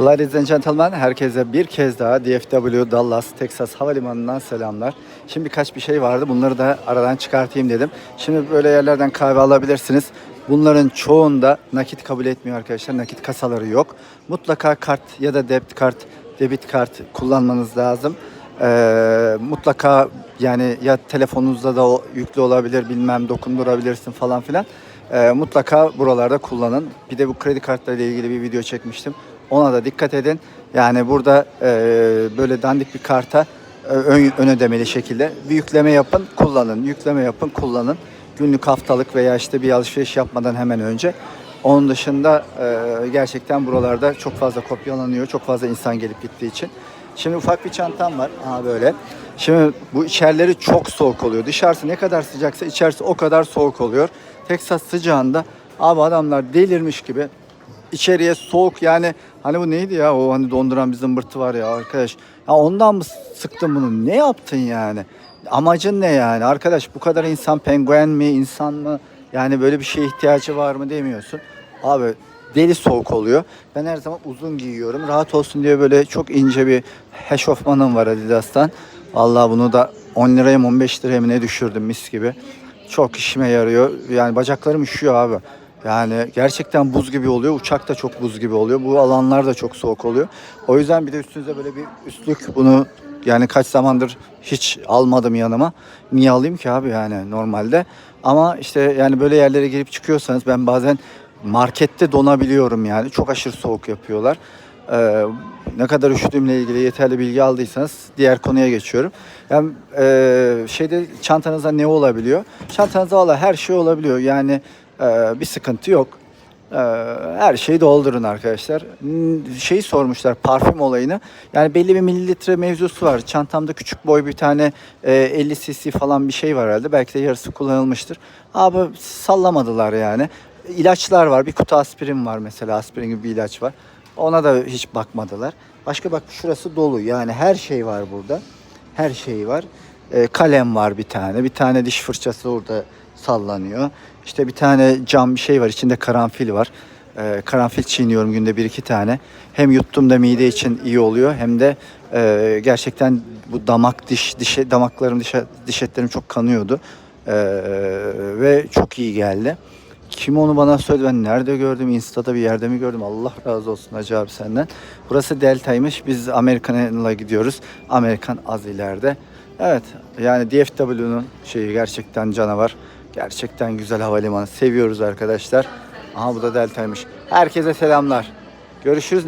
Ladies and gentlemen, herkese bir kez daha DFW Dallas, Texas Havalimanı'ndan selamlar. Şimdi birkaç bir şey vardı, bunları da aradan çıkartayım dedim. Şimdi böyle yerlerden kahve alabilirsiniz. Bunların çoğunda nakit kabul etmiyor arkadaşlar, nakit kasaları yok. Mutlaka kart ya da debit kart, debit kart kullanmanız lazım. Ee, mutlaka yani ya telefonunuzda da yüklü olabilir, bilmem dokundurabilirsin falan filan. Ee, mutlaka buralarda kullanın. Bir de bu kredi kartlarıyla ilgili bir video çekmiştim. Ona da dikkat edin. Yani burada e, böyle dandik bir karta e, ön, ön ödemeli şekilde bir yükleme yapın, kullanın. Yükleme yapın, kullanın. Günlük, haftalık veya işte bir alışveriş yapmadan hemen önce. Onun dışında e, gerçekten buralarda çok fazla kopyalanıyor. Çok fazla insan gelip gittiği için. Şimdi ufak bir çantam var. Aha böyle. Şimdi bu içerileri çok soğuk oluyor. Dışarısı ne kadar sıcaksa içerisi o kadar soğuk oluyor. Texas sıcağında abi adamlar delirmiş gibi içeriye soğuk yani hani bu neydi ya o hani donduran bir zımbırtı var ya arkadaş. Ya ondan mı sıktın bunu? Ne yaptın yani? Amacın ne yani? Arkadaş bu kadar insan penguen mi, insan mı? Yani böyle bir şeye ihtiyacı var mı demiyorsun. Abi deli soğuk oluyor. Ben her zaman uzun giyiyorum. Rahat olsun diye böyle çok ince bir heşofmanım var Adidas'tan. Vallahi bunu da 10 liraya mı 15 liraya mı ne düşürdüm mis gibi. Çok işime yarıyor. Yani bacaklarım üşüyor abi. Yani gerçekten buz gibi oluyor. Uçak da çok buz gibi oluyor. Bu alanlar da çok soğuk oluyor. O yüzden bir de üstünüze böyle bir üstlük bunu yani kaç zamandır hiç almadım yanıma. Niye alayım ki abi yani normalde. Ama işte yani böyle yerlere girip çıkıyorsanız ben bazen markette donabiliyorum yani. Çok aşırı soğuk yapıyorlar. Ee, ne kadar üşüdüğümle ilgili yeterli bilgi aldıysanız diğer konuya geçiyorum. Yani e, şeyde çantanızda ne olabiliyor? Çantanızda valla her şey olabiliyor. Yani e, bir sıkıntı yok. E, her şeyi doldurun arkadaşlar. Hmm, Şeyi sormuşlar parfüm olayını. Yani belli bir mililitre mevzusu var. Çantamda küçük boy bir tane e, 50 cc falan bir şey var herhalde. Belki de yarısı kullanılmıştır. Abi sallamadılar yani. İlaçlar var. Bir kutu aspirin var mesela. Aspirin gibi bir ilaç var. Ona da hiç bakmadılar. Başka bak şurası dolu. Yani her şey var burada. Her şey var. E, kalem var bir tane. Bir tane diş fırçası orada sallanıyor. İşte bir tane cam bir şey var. İçinde karanfil var. E, karanfil çiğniyorum günde bir iki tane. Hem yuttuğumda mide için iyi oluyor hem de e, gerçekten bu damak diş dişe damaklarım diş, diş etlerim çok kanıyordu. Ve çok iyi geldi. Kim onu bana söyledi ben nerede gördüm Insta'da bir yerde mi gördüm Allah razı olsun Hacı abi senden. Burası Delta'ymış biz Amerikan'a gidiyoruz. Amerikan az ileride. Evet yani DFW'nun şeyi gerçekten canavar. Gerçekten güzel havalimanı seviyoruz arkadaşlar. Aha bu da Delta'ymış. Herkese selamlar. Görüşürüz.